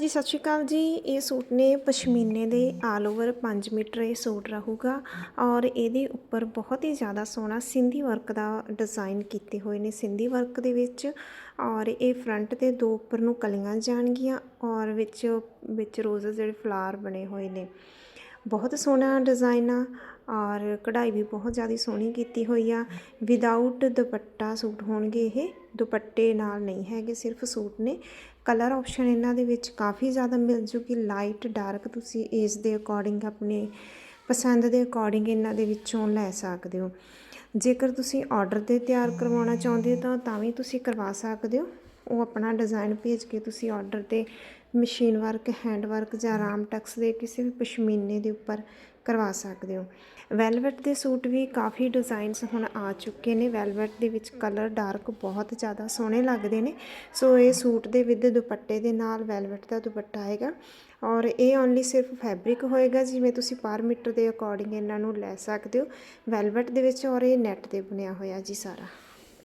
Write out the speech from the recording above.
ਜੀ, ਸਤਿ ਸ਼੍ਰੀ ਅਕਾਲ ਜੀ। ਇਹ ਸੂਟ ਨੇ ਪਸ਼ਮੀਨੇ ਦੇ ਆਲ ਓਵਰ 5 ਮੀਟਰ ਇਹ ਸੂਟ ਰਹੂਗਾ ਔਰ ਇਹਦੇ ਉੱਪਰ ਬਹੁਤ ਹੀ ਜ਼ਿਆਦਾ ਸੋਹਣਾ ਸਿੰਧੀ ਵਰਕ ਦਾ ਡਿਜ਼ਾਈਨ ਕੀਤੇ ਹੋਏ ਨੇ ਸਿੰਧੀ ਵਰਕ ਦੇ ਵਿੱਚ ਔਰ ਇਹ ਫਰੰਟ ਤੇ ਦੋ ਉੱਪਰ ਨੂੰ ਕਲੀਆਂ ਜਾਣਗੀਆਂ ਔਰ ਵਿੱਚ ਵਿੱਚ ਰੋਜ਼ ਜਿਹੜੇ ਫਲਾਰ ਬਣੇ ਹੋਏ ਨੇ। ਬਹੁਤ ਸੋਹਣਾ ਡਿਜ਼ਾਈਨ ਆ ਔਰ ਕਢਾਈ ਵੀ ਬਹੁਤ ਜ਼ਿਆਦਾ ਸੋਹਣੀ ਕੀਤੀ ਹੋਈ ਆ। ਵਿਦਆਊਟ ਦੁਪੱਟਾ ਸੂਟ ਹੋਣਗੇ ਇਹ। ਦੁਪੱਟੇ ਨਾਲ ਨਹੀਂ ਹੈਗੇ, ਸਿਰਫ ਸੂਟ ਨੇ। ਕਲਰ ਆਪਸ਼ਨ ਇਹਨਾਂ ਦੇ ਵਿੱਚ ਕਾਫੀ ਜ਼ਿਆਦਾ ਮਿਲ ਜੂਗੀ। ਲਾਈਟ ਡਾਰਕ ਤੁਸੀਂ ਇਸ ਦੇ ਅਕੋਰਡਿੰਗ ਆਪਣੇ ਪਸੰਦ ਦੇ ਅਕੋਰਡਿੰਗ ਇਹਨਾਂ ਦੇ ਵਿੱਚੋਂ ਲੈ ਸਕਦੇ ਹੋ। ਜੇਕਰ ਤੁਸੀਂ ਆਰਡਰ ਤੇ ਤਿਆਰ ਕਰਵਾਉਣਾ ਚਾਹੁੰਦੇ ਹੋ ਤਾਂ ਤਾਂ ਵੀ ਤੁਸੀਂ ਕਰਵਾ ਸਕਦੇ ਹੋ। ਉਹ ਆਪਣਾ ਡਿਜ਼ਾਈਨ ਭੇਜ ਕੇ ਤੁਸੀਂ ਆਰਡਰ ਤੇ ਮਸ਼ੀਨ ਵਰਕ ਹੈਂਡ ਵਰਕ ਜਾਂ ਰਾਮ ਟਕਸ ਦੇ ਕਿਸੇ ਵੀ ਪਸ਼ਮੀਨੇ ਦੇ ਉੱਪਰ ਕਰਵਾ ਸਕਦੇ ਹੋ। ਵੈਲਵਟ ਦੇ ਸੂਟ ਵੀ ਕਾਫੀ ਡਿਜ਼ਾਈਨਸ ਹੁਣ ਆ ਚੁੱਕੇ ਨੇ। ਵੈਲਵਟ ਦੇ ਵਿੱਚ ਕਲਰ ਡਾਰਕ ਬਹੁਤ ਜ਼ਿਆਦਾ ਸੋਹਣੇ ਲੱਗਦੇ ਨੇ। ਸੋ ਇਹ ਸੂਟ ਦੇ ਵਿਦ ਦੁਪੱਟੇ ਦੇ ਨਾਲ ਵੈਲਵਟ ਦਾ ਦੁਪੱਟਾ ਆਏਗਾ ਔਰ ਇਹ ਓਨਲੀ ਸਿਰਫ ਫੈਬਰਿਕ ਹੋਏਗਾ, ਜਿਵੇਂ ਤੁਸੀਂ ਪਰ ਮੀਟਰ ਦੇ ਅਕੋਰਡਿੰਗ ਇਹਨਾਂ ਨੂੰ ਲੈ ਸਕਦੇ ਹੋ। ਵੈਲਵਟ ਦੇ ਵਿੱਚ ਔਰ ਇਹ ਨੈਟ ਤੇ ਬਣਿਆ ਹੋਇਆ ਜੀ ਸਾਰਾ।